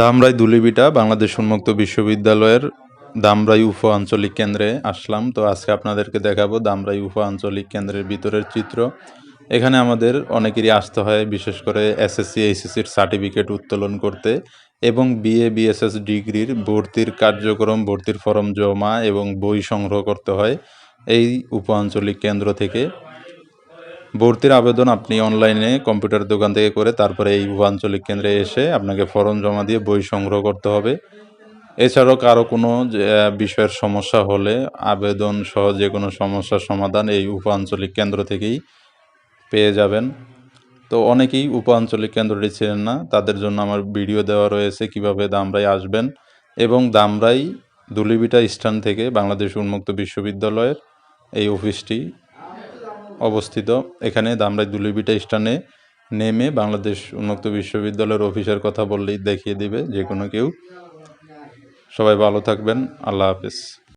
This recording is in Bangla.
ধামরাই দুলিবিটা বাংলাদেশ উন্মুক্ত বিশ্ববিদ্যালয়ের দামরাই উপ আঞ্চলিক কেন্দ্রে আসলাম। তো আজকে আপনাদেরকে দেখাবো দামরাই উপ আঞ্চলিক কেন্দ্রের ভিতরের চিত্র। এখানে আমাদের অনেকেরই আসতে হয়, বিশেষ করে এসএসসি এইচএসসির সার্টিফিকেট উত্তোলন করতে এবং বিএ, বিএসএস ডিগ্রির ভর্তির কার্যক্রম, ভর্তির ফরম জমা এবং বই সংগ্রহ করতে হয় এই উপ আঞ্চলিক কেন্দ্র থেকে। ভর্তির আবেদন আপনি অনলাইনে কম্পিউটার দোকান থেকে করে তারপরে এই আঞ্চলিক কেন্দ্রে এসে আপনাকে ফর্ম জমা দিয়ে বই সংগ্রহ করতে হবে। এছাড়াও কারও কোনো বিষয়ের সমস্যা হলে আবেদন সহ যে কোনো সমস্যার সমাধান এই উপ আঞ্চলিক কেন্দ্র থেকেই পেয়ে যাবেন। তো অনেকেই উপ আঞ্চলিক কেন্দ্রটি ছিলেন না, তাদের জন্য আমার ভিডিও দেওয়া রয়েছে কীভাবে দামরাই আসবেন এবং দামরাই দুলিবিটা স্থান থেকে বাংলাদেশ উন্মুক্ত বিশ্ববিদ্যালয়ের এই অফিসটি অবস্থিত। এখানে দামরাই দুলিবিটা স্টানে নেমে বাংলাদেশ উন্মুক্ত বিশ্ববিদ্যালয়ের অফিসের কথা বললেই দেখিয়ে দিবে যে কোনো কেউ। সবাই ভালো থাকবেন। আল্লাহ হাফেজ।